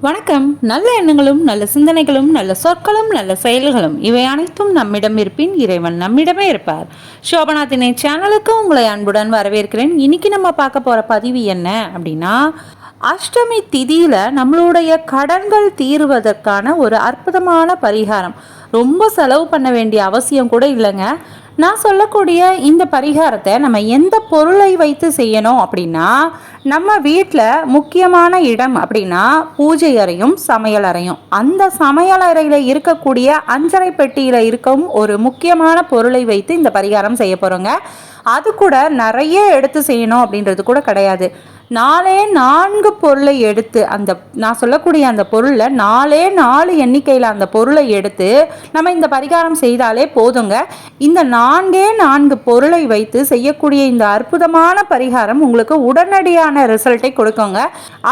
வணக்கம். நல்ல எண்ணங்களும் நல்ல சிந்தனைகளும் நல்ல சொற்களும் நல்ல செயல்களும் இவை அனைத்தும் நம்மிடம் இருப்பின் இறைவன் நம்மிடமே இருப்பார். சோபனா திணை சேனலுக்கு உங்களை அன்புடன் வரவேற்கிறேன். இன்னைக்கு நம்ம பார்க்க போகிற பதிவு என்ன அப்படின்னா அஷ்டமி திதியில் நம்மளுடைய கடன்கள் தீருவதற்கான ஒரு அற்புதமான பரிகாரம். ரொம்ப செலவு பண்ண வேண்டிய அவசியம் கூட இல்லைங்க. நான் சொல்லக்கூடிய இந்த பரிகாரத்தை நம்ம எந்த பொருளை வைத்து செய்யணும் அப்படின்னா நம்ம வீட்டில் முக்கியமான இடம் அப்படின்னா பூஜை அறையும் சமையல் அறையும். அந்த சமையல் அறையில் இருக்கக்கூடிய அஞ்சரை பெட்டியில் இருக்கும் ஒரு முக்கியமான பொருளை வைத்து இந்த பரிகாரம் செய்ய போகிறோங்க அது கூட நிறைய எடுத்து செய்யணும் அப்படின்றது கூட கிடையாது. நாலே நான்கு பொருளை எடுத்து அந்த நான் சொல்லக்கூடிய அந்த பொருளில் நாலே நாலு எண்ணிக்கையில் அந்த பொருளை எடுத்து நம்ம இந்த பரிகாரம் செய்தாலே போதுங்க. இந்த நான்கே நான்கு பொருளை வைத்து செய்யக்கூடிய இந்த அற்புதமான பரிகாரம் உங்களுக்கு உடனடியான ரிசல்ட்டை கொடுக்குங்க.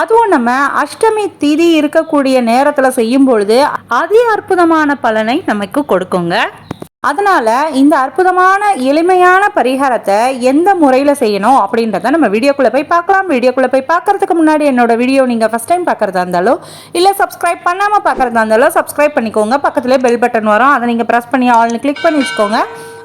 அதுவும் நம்ம அஷ்டமி திதி இருக்கக்கூடிய நேரத்தில் செய்யும் பொழுது அதி அற்புதமான பலனை நமக்கு கொடுக்குங்க. அதனால் இந்த அற்புதமான எளிமையான பரிகாரத்தை எந்த முறையில் செய்யணும் அப்படின்றத நம்ம வீடியோக்குள்ளே போய் பார்க்கலாம். வீடியோக்குள்ளே போய் பார்க்கறதுக்கு முன்னாடி என்னோட வீடியோ நீங்கள் ஃபஸ்ட் டைம் பார்க்குறதா இருந்தாலோ இல்லை சப்ஸ்கிரைப் பண்ணாமல் பார்க்குறதா இருந்தாலோ சப்ஸ்கிரைப் பண்ணிக்கோங்க. பக்கத்துலேயே பெல் பட்டன் வரும். அதை நீங்கள் ப்ரெஸ் பண்ணி ஆல்னு கிளிக் பண்ணி வச்சுக்கோங்க.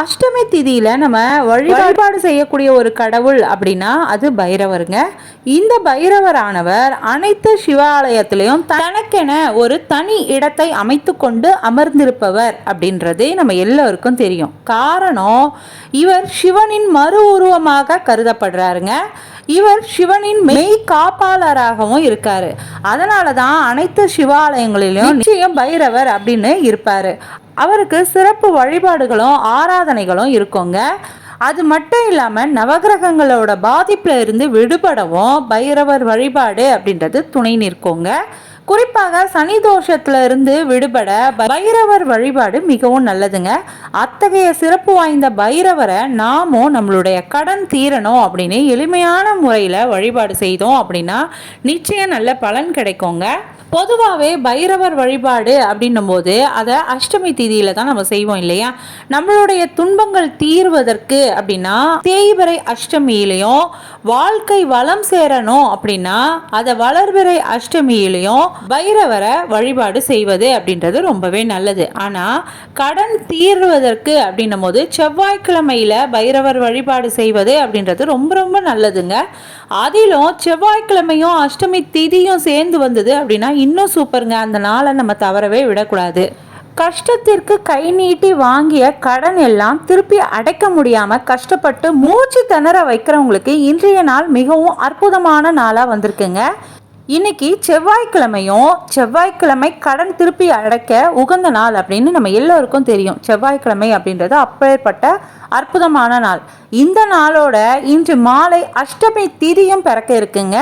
அஷ்டமி திதியில நம்ம வழிபாடு செய்யக்கூடிய ஒரு கடவுள் அப்படின்னா அது பைரவருங்க. இந்த பைரவரானவர் அனைத்து சிவாலயத்திலையும் தனக்கென ஒரு தனி இடத்தை அமைத்து கொண்டு அமர்ந்திருப்பவர் அப்படின்றது நம்ம எல்லோருக்கும் தெரியும். காரணம் இவர் சிவனின் மறு உருவமாக கருதப்படுறாருங்க. இவர் சிவனின் மெய் காப்பாளராகவும் இருக்காரு. அதனால தான் அனைத்து சிவாலயங்களிலும் நிச்சயம் பைரவர் அப்படின்னு இருப்பாரு. அவருக்கு சிறப்பு வழிபாடுகளும் ஆராதனைகளும் இருக்குங்க. அது மட்டும் இல்லாமல் நவகிரகங்களோட பாதிப்பில் இருந்து விடுபடவும் பைரவர் வழிபாடு அப்படின்றது துணை நிற்குங்க. குறிப்பாக சனி தோஷத்துல இருந்து விடுபட பைரவர் வழிபாடு மிகவும் நல்லதுங்க. அத்தகைய சிறப்பு வாய்ந்த பைரவரை நாமும் நம்மளுடைய கடன் தீரணும் அப்படின்னு எளிமையான முறையில் வழிபாடு செய்தோம் அப்படின்னா நிச்சயம் நல்ல பலன் கிடைக்குங்க. பொதுவாகவே பைரவர் வழிபாடு அப்படின்னும் போது அதை அஷ்டமி திதியில தான் நம்ம செய்வோம் இல்லையா? நம்மளுடைய துன்பங்கள் தீர்வதற்கு அப்படின்னா தேய்பிறை அஷ்டமியிலையும் வாழ்க்கை வளம் சேரணும் அப்படின்னா அதை வளர்பிறை அஷ்டமியிலையும் பைரவரை வழிபாடு செய்வது அப்படின்றது ரொம்பவே நல்லது. ஆனால் கடன் தீர்வதற்கு அப்படின்னும் போது செவ்வாய்க்கிழமையில பைரவர் வழிபாடு செய்வது அப்படின்றது ரொம்ப ரொம்ப நல்லதுங்க. அதிலும் செவ்வாய்க்கிழமையும் அஷ்டமி திதியும் சேர்ந்து வந்தது அப்படின்னா இன்னும் சூப்பருங்க அந்த நாளை நம்ம தவறவே விடக்கூடாது. கஷ்டத்திற்கு கை நீட்டி வாங்கிய கடன் எல்லாம் திருப்பி அடைக்க முடியாமல் கஷ்டப்பட்டு மூச்சு திணற வைக்கிறவங்களுக்கு இன்றைய நாள் மிகவும் அற்புதமான நாளாக வந்திருக்குங்க. இன்னைக்கு செவ்வாய்க்கிழமையும் செவ்வாய்க்கிழமை கடன் திருப்பி அடைக்க உகந்த நாள் அப்படின்னு நம்ம எல்லோருக்கும் தெரியும். செவ்வாய்க்கிழமை அப்படின்றது அப்பேற்பட்ட அற்புதமான நாள். இந்த நாளோட இன்று மாலை அஷ்டமி திதியும் பிறக்க இருக்குங்க.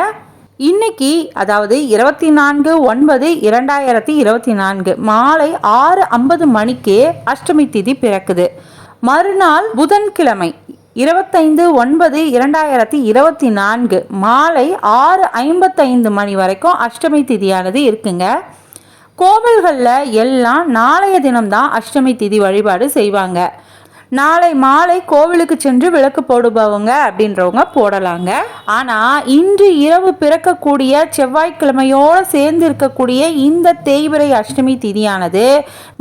இன்னைக்கு அதாவது இருபத்தி நான்கு ஒன்பது இரண்டாயிரத்தி இருபத்தி நான்கு மாலை ஆறு ஐம்பது மணிக்கு அஷ்டமி திதி பிறக்குது. மறுநாள் புதன்கிழமை இருபத்தைந்து ஒன்பது இரண்டாயிரத்தி இருபத்தி நான்கு மாலை ஆறு ஐம்பத்தைந்து மணி வரைக்கும் அஷ்டமி திதியானது இருக்குங்க. கோவில்களில் எல்லாம் நாளைய தினம்தான் அஷ்டமி திதி வழிபாடு செய்வாங்க. நாளை மாலை கோவிலுக்கு சென்று விளக்கு போடுபவங்க அப்படின்றவங்க போடலாங்க. ஆனால் இன்று இரவு பிறக்கக்கூடிய செவ்வாய்க்கிழமையோடு சேர்ந்து இருக்கக்கூடிய இந்த தேய்பிரை அஷ்டமி திதியானது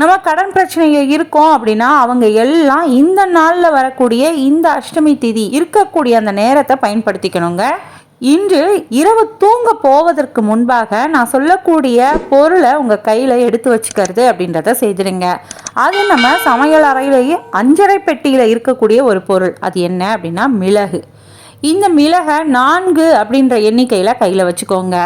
நம்ம கடன் பிரச்சனையில் இருக்கோம் அப்படின்னா அவங்க எல்லாம் இந்த நாளில் வரக்கூடிய இந்த அஷ்டமி திதி இருக்கக்கூடிய அந்த நேரத்தை பயன்படுத்திக்கணுங்க. இன்று இரவு தூங்க போவதற்கு முன்பாக நான் சொல்லக்கூடிய பொருளை உங்கள் கையில் எடுத்து வச்சுக்கிறது அப்படின்றத செய்திடுங்க. அது நம்ம சமையல் அறையிலேயே அஞ்சரை பெட்டியில் இருக்கக்கூடிய ஒரு பொருள். அது என்ன அப்படின்னா மிளகு. இந்த மிளகை நான்கு அப்படின்ற எண்ணிக்கையில் கையில் வச்சுக்கோங்க.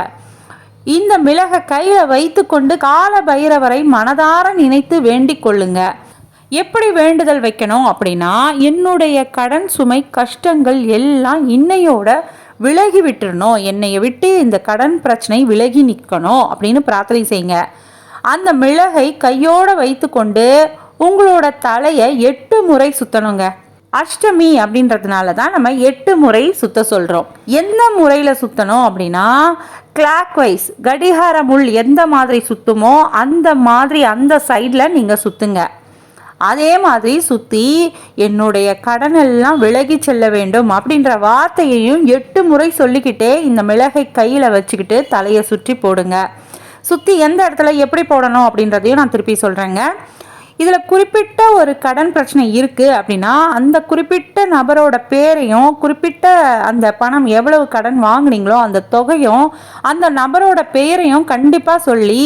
இந்த மிளகை கையில் வைத்துக்கொண்டு கால பைரவரை மனதார நினைத்து வேண்டிக் கொள்ளுங்க. எப்படி வேண்டுதல் வைக்கணும் அப்படின்னா என்னுடைய கடன் சுமை கஷ்டங்கள் எல்லாம் இன்னையோட விலகி விட்டுறணும். என்னைய விட்டு இந்த கடன் பிரச்சனை விலகி நிற்கணும் அப்படின்னு பிரார்த்தனை செய்யுங்க. அந்த மிளகை கையோட வைத்துக்கொண்டு உங்களோட தலையை எட்டு முறை சுத்தணுங்க. அஷ்டமி அப்படின்றதுனால தான் நம்ம எட்டு முறை சுத்த சொல்கிறோம் எந்த முறையில் சுற்றணும் அப்படின்னா கிளாக் வைஸ் கடிகார முள் எந்த மாதிரி சுத்துமோ அந்த மாதிரி அந்த சைடில் நீங்கள் சுற்றுங்க அதே மாதிரி சுற்றி என்னுடைய கடனெல்லாம் விலகி செல்ல வேண்டும் அப்படின்ற வார்த்தையையும் எட்டு முறை சொல்லிக்கிட்டே இந்த மிளகை கையில் வச்சுக்கிட்டு தலையை சுற்றி போடுங்க. சுற்றி எந்த இடத்துல எப்படி போடணும் அப்படின்றதையும் நான் திருப்பி சொல்கிறேங்க இதில் குறிப்பிட்ட ஒரு கடன் பிரச்சனை இருக்குது அப்படின்னா அந்த குறிப்பிட்ட நபரோட பேரையும் குறிப்பிட்ட அந்த பணம் எவ்வளவு கடன் வாங்குனீங்களோ அந்த தொகையும் அந்த நபரோட பெயரையும் கண்டிப்பாக சொல்லி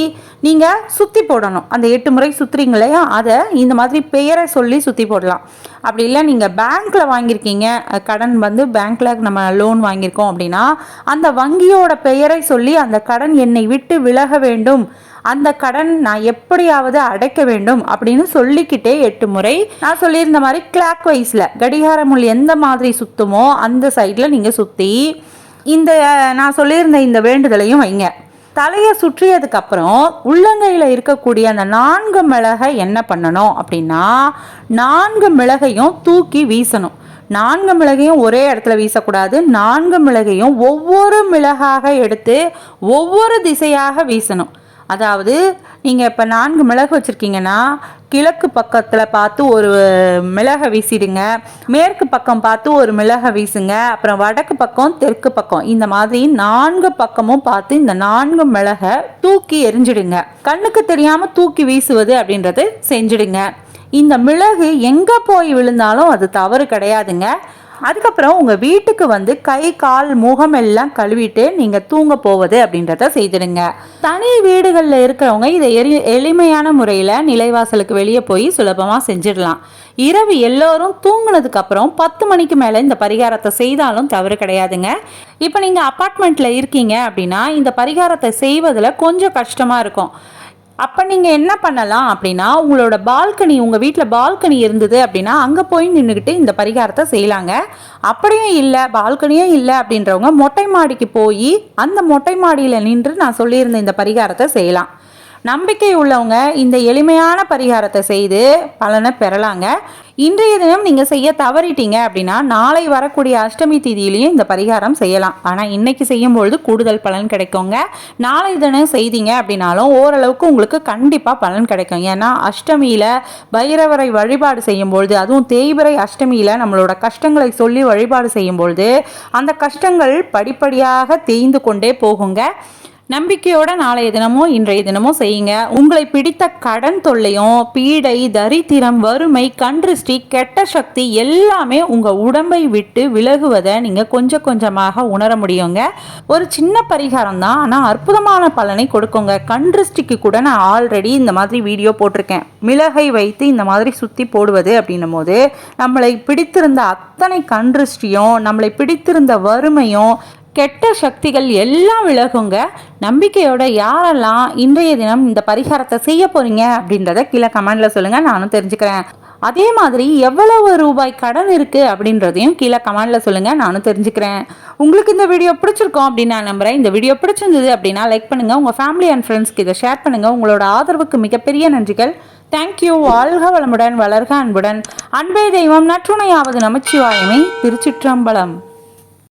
நீங்கள் சுற்றி போடணும். அந்த எட்டு முறை சுற்றுறீங்க இல்லையா? அதை இந்த மாதிரி பெயரை சொல்லி சுற்றி போடலாம். அப்படி இல்லை நீங்கள் பேங்க்கில் வாங்கியிருக்கீங்க கடன் வந்து பேங்க்கில் நம்ம லோன் வாங்கியிருக்கோம் அப்படின்னா அந்த வங்கியோட பெயரை சொல்லி அந்த கடன் என்னை விட்டு விலக வேண்டும். அந்த கடன் நான் எப்படியாவது அடைக்க வேண்டும் அப்படின்னு சொல்லிக்கிட்டே எட்டு முறை நான் சொல்லியிருந்த மாதிரி கிளாக் வைஸில் கடிகார முள் எந்த மாதிரி சுத்துமோ அந்த சைடில் நீங்கள் சுற்றி இந்த நான் சொல்லியிருந்த இந்த வேண்டுதலையும் வைங்க. தலையை சுற்றியதுக்கு அப்புறம் உள்ளங்கையில் இருக்கக்கூடிய அந்த நான்கு மிளகை என்ன பண்ணணும் அப்படின்னா நான்கு மிளகையும் தூக்கி வீசணும். நான்கு மிளகையும் ஒரே இடத்துல வீசக்கூடாது. நான்கு மிளகையும் ஒவ்வொரு மிளகாக எடுத்து ஒவ்வொரு திசையாக வீசணும். அதாவது நீங்கள் இப்போ நான்கு மிளகு வச்சுருக்கீங்கன்னா கிழக்கு பக்கத்தில் பார்த்து ஒரு மிளகை வீசிடுங்க. மேற்கு பக்கம் பார்த்து ஒரு மிளகை வீசுங்க. அப்புறம் வடக்கு பக்கம் தெற்கு பக்கம். இந்த மாதிரி நான்கு பக்கமும் பார்த்து இந்த நான்கு மிளகை தூக்கி எரிஞ்சிடுங்க. கண்ணுக்கு தெரியாமல் தூக்கி வீசுவது அப்படின்றது செஞ்சிடுங்க. இந்த மிளகு எங்கே போய் விழுந்தாலும் அது தவறு கிடையாதுங்க. அதுக்கப்புறம் உங்கள் வீட்டுக்கு வந்து கை கால் முகம் எல்லாம் கழுவிட்டு நீங்கள் தூங்க போவது அப்படின்றத செய்திடுங்க. தனி வீடுகளில் இருக்கிறவங்க இதை எரி எளிமையான முறையில் நிலைவாசலுக்கு வெளியே போய் சுலபமாக செஞ்சிடலாம். இரவு எல்லோரும் தூங்கினதுக்கு அப்புறம் பத்து மணிக்கு மேலே இந்த பரிகாரத்தை செய்தாலும் தவறு கிடையாதுங்க. இப்போ நீங்கள் அப்பார்ட்மெண்ட்டில் இருக்கீங்க அப்படின்னா இந்த பரிகாரத்தை செய்வதில் கொஞ்சம் கஷ்டமாக இருக்கும். அப்போ நீங்கள் என்ன பண்ணலாம் அப்படின்னா உங்களோட பால்கனி உங்கள் வீட்டில் பால்கனி இருந்தது அப்படின்னா அங்கே போய் நின்றுக்கிட்டு இந்த பரிகாரத்தை செய்யலாங்க. அப்படியும் இல்லை பால்கனியும் இல்லை அப்படின்றவங்க மொட்டை மாடிக்கு போய் அந்த மொட்டை மாடியில் நின்று நான் சொல்லியிருந்த இந்த பரிகாரத்தை செய்யலாம். நம்பிக்கை உள்ளவங்க இந்த எளிமையான பரிகாரத்தை செய்து பலனை பெறலாங்க. இன்றைய தினம் நீங்கள் செய்ய தவறிட்டீங்க அப்படின்னா நாளை வரக்கூடிய அஷ்டமி தீதியிலையும் இந்த பரிகாரம் செய்யலாம். ஆனால் இன்னைக்கு செய்யும்பொழுது கூடுதல் பலன் கிடைக்குங்க. நாளை தினம் செய்தீங்க அப்படின்னாலும் ஓரளவுக்கு உங்களுக்கு கண்டிப்பாக பலன் கிடைக்கும். ஏன்னா அஷ்டமியில் பைரவரை வழிபாடு செய்யும்பொழுது அதுவும் தேய்பிரை அஷ்டமியில் நம்மளோட கஷ்டங்களை சொல்லி வழிபாடு செய்யும்பொழுது அந்த கஷ்டங்கள் படிப்படியாக தேய்ந்து கொண்டே போகுங்க. நம்பிக்கையோட நாளைய தினமும் இன்றைய தினமும் செய்யுங்க. உங்களை பிடித்த கடன் தொல்லையும் பீடை தரித்திரம் வறுமை கன்றிஷ்டி கெட்ட சக்தி எல்லாமே உங்க உடம்பை விட்டு விலகுவதை நீங்க கொஞ்சம் கொஞ்சமாக உணர முடியுங்க. ஒரு சின்ன பரிகாரம் தான் ஆனால் அற்புதமான பலனை கொடுக்குங்க. கன்றிஷ்டிக்கு கூட நான் ஆல்ரெடி இந்த மாதிரி வீடியோ போட்டிருக்கேன். மிளகை வைத்து இந்த மாதிரி சுற்றி போடுவது அப்படின்னும் போது நம்மளை பிடித்திருந்த அத்தனை கன்றிஷ்டியும் நம்மளை பிடித்திருந்த வறுமையும் கெட்ட சக்திகள் எல்லாம் விலகுங்க. நம்பிக்கையோட யாரெல்லாம் இன்றைய தினம் இந்த பரிகாரத்தை செய்ய போறீங்க அப்படின்றத கீழே கமெண்ட்ல சொல்லுங்க நானும் தெரிஞ்சுக்கிறேன். அதே மாதிரி எவ்வளவு ரூபாய் கடன் இருக்கு அப்படின்றதையும் கீழே கமெண்ட்ல சொல்லுங்க நானும் தெரிஞ்சுக்கிறேன். உங்களுக்கு இந்த வீடியோ பிடிச்சிருக்கோம் அப்படின்னு நான் நம்புறேன். இந்த வீடியோ பிடிச்சிருந்தது அப்படின்னா லைக் பண்ணுங்க உங்க ஃபேமிலி அண்ட் ஃப்ரெண்ட்ஸ்க்கு இதை ஷேர் பண்ணுங்க. உங்களோட ஆதரவுக்கு மிகப்பெரிய நன்றிகள். தேங்க்யூ வாழ்க வளமுடன் வளர்க அன்புடன். அன்பே தெய்வம் நற்றுணையாவது நமச்சிவாயமே. திருச்சிற்றம்பலம்.